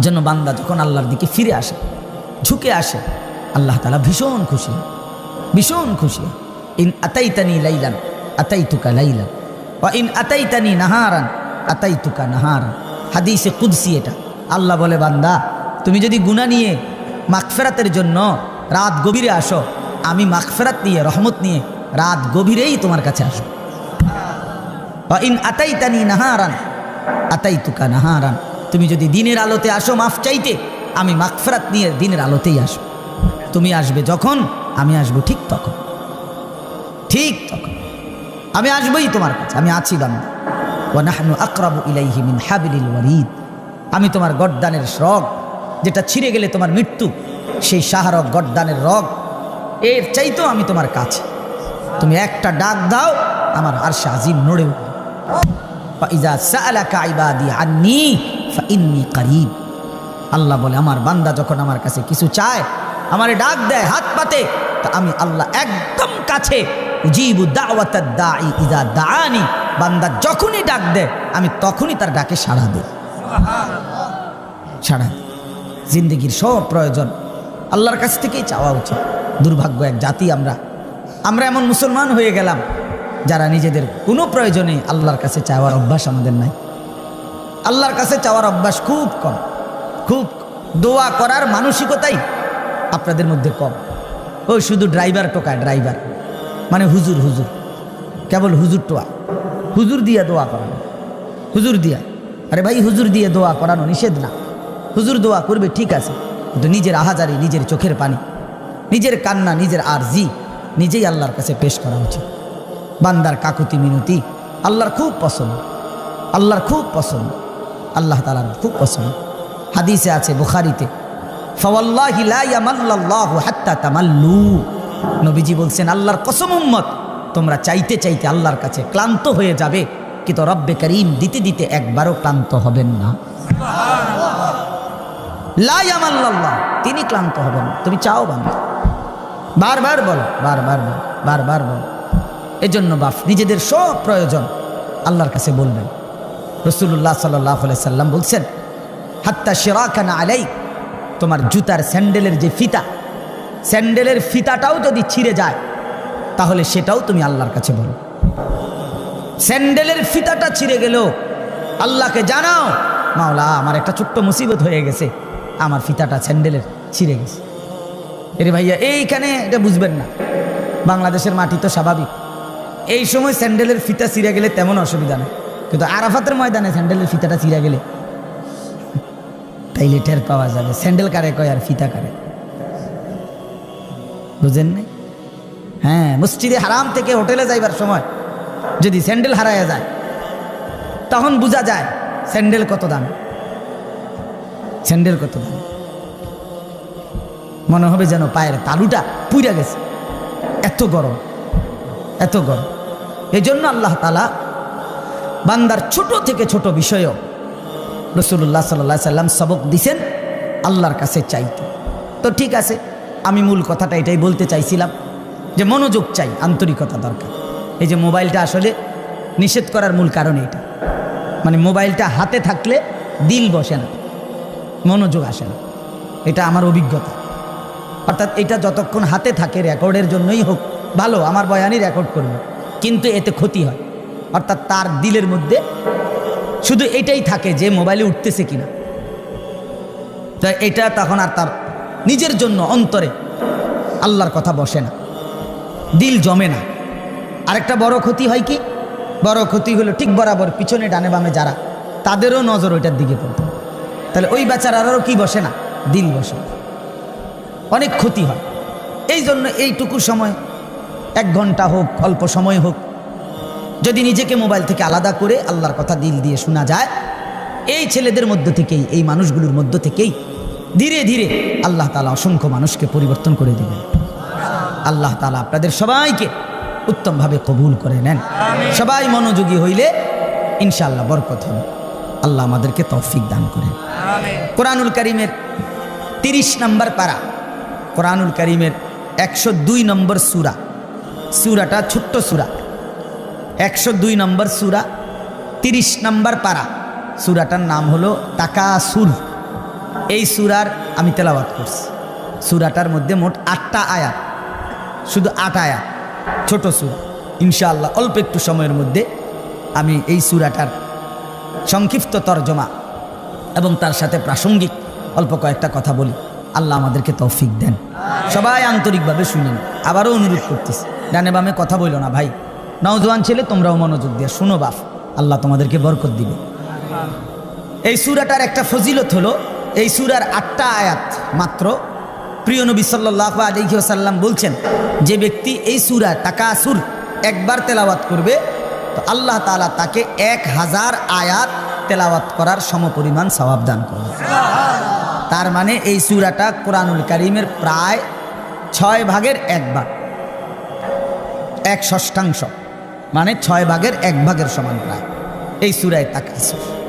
এজন্য বান্দা যখন আল্লাহর দিকে ফিরে আসে, ঝুঁকে আসে, আল্লাহ তালা ভীষণ খুশি। ভীষণ খুশি। ইন আতাইতানি লাইলান, আতাইতুকা লাইলান ও ইন আতাইতানি নাহারান, আতাইতুকা নাহারান। হাদিসে কুদসি এটা। আল্লাহ বলে, বান্দা, তুমি যদি গুণা নিয়ে মাগফেরাতের জন্য রাত গভীরে আসো, আমি মাগফেরাত নিয়ে, রহমত নিয়ে রাত গভীরেই তোমার কাছে আসো বা ইন আতাইতানি নাহারান, আতাইতুকা নাহারান। তুমি যদি দিনের আলোতে আসো, মাফ চাইতে, আমি মাকফরাত নিয়ে দিনের আলোতেই আসব। তুমি আসবে যখন, আমি আসব ঠিক তখন। ঠিক তখন। আমি আসবই তোমার কাছে, আমি আছি বান্দা। ওয়ানাহনু আকরাবু ইলাইহি ওয়ারিদ আমি তোমার গড্ডানের রগ, যেটা ছিঁড়ে গেলে তোমার মৃত্যু, সেই শাহরগ গড্ডানের রগ, এর চাইতেও আমি তোমার কাছে। তুমি একটা ডাক দাও, আমার আর শাহজিম নড়ে উঠবে। ইন্নি কারিব আল্লাহ বলে, আমার বান্দা যখন আমার কাছে কিছু চায়, আমারে ডাক দেয়, হাত পাতে, তা আমি আল্লাহ একদম কাছে দা ইদা বান্দা যখনই ডাক দেয়, আমি তখনই তার ডাকে সাড়া দিই। সাড়া জিন্দগির সব প্রয়োজন আল্লাহর কাছ থেকেই চাওয়া উচিত। দুর্ভাগ্য এক জাতি আমরা আমরা এমন মুসলমান হয়ে গেলাম, যারা নিজেদের কোনো প্রয়োজনে আল্লাহর কাছে চাওয়ার অভ্যাস আমাদের নাই। আল্লাহর কাছে চাওয়ার অভ্যাস খুব কম। খুব দোয়া করার মানসিকতাই আপনাদের মধ্যে কম। ও শুধু ড্রাইভার টোকা ড্রাইভার। মানে হুজুর হুজুর। কেবল হুজুর টোয়া। হুজুর দিয়ে দোয়া করানো। হুজুর দিয়া। আরে ভাই, হুজুর দিয়ে দোয়া করানো নিষেধ না। হুজুর দোয়া করবে ঠিক আছে, কিন্তু নিজের আহাজারি, নিজের চোখের পানি, নিজের কান্না, নিজের আরজি, নিজেই আল্লাহর কাছে পেশ করা উচিত। বান্দার কাকুতি মিনতি আল্লাহর খুব পছন্দ। আল্লাহর খুব পছন্দ। আল্লাহ তালার খুব পছন্দ। হাদিসে আছে, বুখারিতে নবীজি বলছেন, আল্লাহর কসম উম্মত, তোমরা চাইতে চাইতে আল্লাহর কাছে ক্লান্ত হয়ে যাবে, কিন্তু রব্বে করিম দিতে দিতে একবারও ক্লান্ত হবেন না। তিনি ক্লান্ত হবেন তুমি চাও বান্দা। বারবার বলো বারবার বলো বারবার বলো। এজন্য বাপ নিজেদের সব প্রয়োজন আল্লাহর কাছে বলবেন। রসুল্লাহ সাল্লাহ সাল্লাম বলছেন, হাত্তা সেরাখানা আলাই তোমার জুতার স্যান্ডেলের যে ফিতা, স্যান্ডেলের ফিতাটাও যদি ছিঁড়ে যায়, তাহলে সেটাও তুমি আল্লাহর কাছে বলো। স্যান্ডেলের ফিতাটা ছিঁড়ে গেল, আল্লাহকে জানাও, মাওলা, আমার একটা ছোট্ট মুসিবত হয়ে গেছে, আমার ফিতাটা স্যান্ডেলের ছিঁড়ে গেছে। এরে ভাইয়া, এইখানে এটা বুঝবেন না। বাংলাদেশের মাটি তো স্বাভাবিক। এই সময় স্যান্ডেলের ফিতা ছিঁড়ে গেলে তেমন অসুবিধা নেই। কিন্তু আরাফাতের ময়দানে স্যান্ডেলের ফিতাটা ছিঁড়ে গেলে। তাইলে টের পাওয়া যাবে, স্যান্ডেল কারে কয় আর ফিতা কারে? বুঝেন নাই? হ্যাঁ মসজিদে হারাম থেকে হোটেলে যাইবার সময় যদি স্যান্ডেল হারায়া যায়, তখন বোঝা যায় স্যান্ডেল কত দাম। স্যান্ডেল কত দাম। মনে হবে যেন পায়ের তালুটা পুইরা গেছে। এত গরম এত গরম। এই জন্য আল্লাহ তালা বান্দার ছোট থেকে ছোট বিষয়ও রসুল্লাহ সাল্লাহ সাল্লাম সবক দিছেন আল্লাহর কাছে চাইতে। তো ঠিক আছে, আমি মূল কথাটা এটাই বলতে চাইছিলাম যে মনোযোগ চাই, আন্তরিকতা দরকার। এই যে মোবাইলটা আসলে নিষেধ করার মূল কারণ এটা। মানে মোবাইলটা হাতে থাকলে দিল বসে না, মনোযোগ আসে না। এটা আমার অভিজ্ঞতা। অর্থাৎ এটা যতক্ষণ হাতে থাকে রেকর্ডের জন্যই হোক, ভালো, আমার বয়ানই রেকর্ড করবে। কিন্তু এতে ক্ষতি হয়। অর্থাৎ তার দিলের মধ্যে শুধু এটাই থাকে যে মোবাইলে উঠতেছে কিনা। তো এটা তখন আর তার নিজের জন্য অন্তরে আল্লাহর কথা বসে না। দিল জমে না। আরেকটা বড় ক্ষতি হয় কি? বড় ক্ষতি হলো ঠিক বরাবর পিছনে ডানে বামে যারা, তাদেরও নজর ওইটার দিকে পড়বে তাহলে ওই বেচারারও কি বসে না? দিল বসে। অনেক ক্ষতি হয়। এই জন্য এইটুকু সময়, এক ঘণ্টা হোক, অল্প সময় হোক যদি নিজেকে মোবাইল থেকে আলাদা করে আল্লাহর কথা দিল দিয়ে শোনা যায় এই ছেলেদের মধ্য থেকেই এই মানুষগুলোর মধ্য থেকেই ধীরে ধীরে আল্লাহ তালা অসংখ্য মানুষকে পরিবর্তন করে দেবেন। আল্লাহ তালা আপনাদের সবাইকে উত্তমভাবে কবুল করে নেন। সবাই মনোযোগী হইলে ইনশাআল্লাহ বরকত হবে। আল্লাহ আমাদেরকে তৌফিক দান করেন। কোরআনুল করিমের তিরিশ নম্বর পারা কোরআনুল করিমের একশো দুই নম্বর সুরা। সুরাটা ছোট্ট সুরা। একশো দুই নম্বর সুরা, তিরিশ নম্বর পারা। সুরাটার নাম হলো তাকাসুর। এই সুরার আমি তেলাওয়াত করছি। সুরাটার মধ্যে মোট আটটা আয়াত। শুধু আট আয়াত, ছোট সুর। ইনশাআল্লাহ অল্প একটু সময়ের মধ্যে আমি এই সুরাটার সংক্ষিপ্ত তর্জমা এবং তার সাথে প্রাসঙ্গিক অল্প কয়েকটা কথা বলি। আল্লাহ আমাদেরকে তৌফিক দেন। সবাই আন্তরিকভাবে শুনেন। আবারও অনুরোধ করতেছি। ডানে বামে কথা বইল না ভাই। নওজোয়ান ছেলে, তোমরাও মনোযোগ দিয়ে শুনো বাপ, আল্লাহ তোমাদেরকে বরকত দিবে। এই সুরাটার একটা ফজিলত হলো, এই সুরার আটটা আয়াত মাত্র প্রিয় নবী সাল্লাহ আলিহাসাল্লাম বলছেন, যে ব্যক্তি এই সুরা টাকা সুর একবার তেলাওয়াত করবে, তো আল্লাহ তাআলা তাকে এক হাজার আয়াত তেলাওয়াত করার সমপরিমাণ সওয়াব দান করবে। তার মানে এই সুরাটা কোরআনুল করিমের প্রায় ছয় ভাগের এক ভাগ, এক ষষ্ঠাংশ। মানে ছয় ভাগের এক ভাগের সমান প্রায়। এই সুরায় তাকাসুর।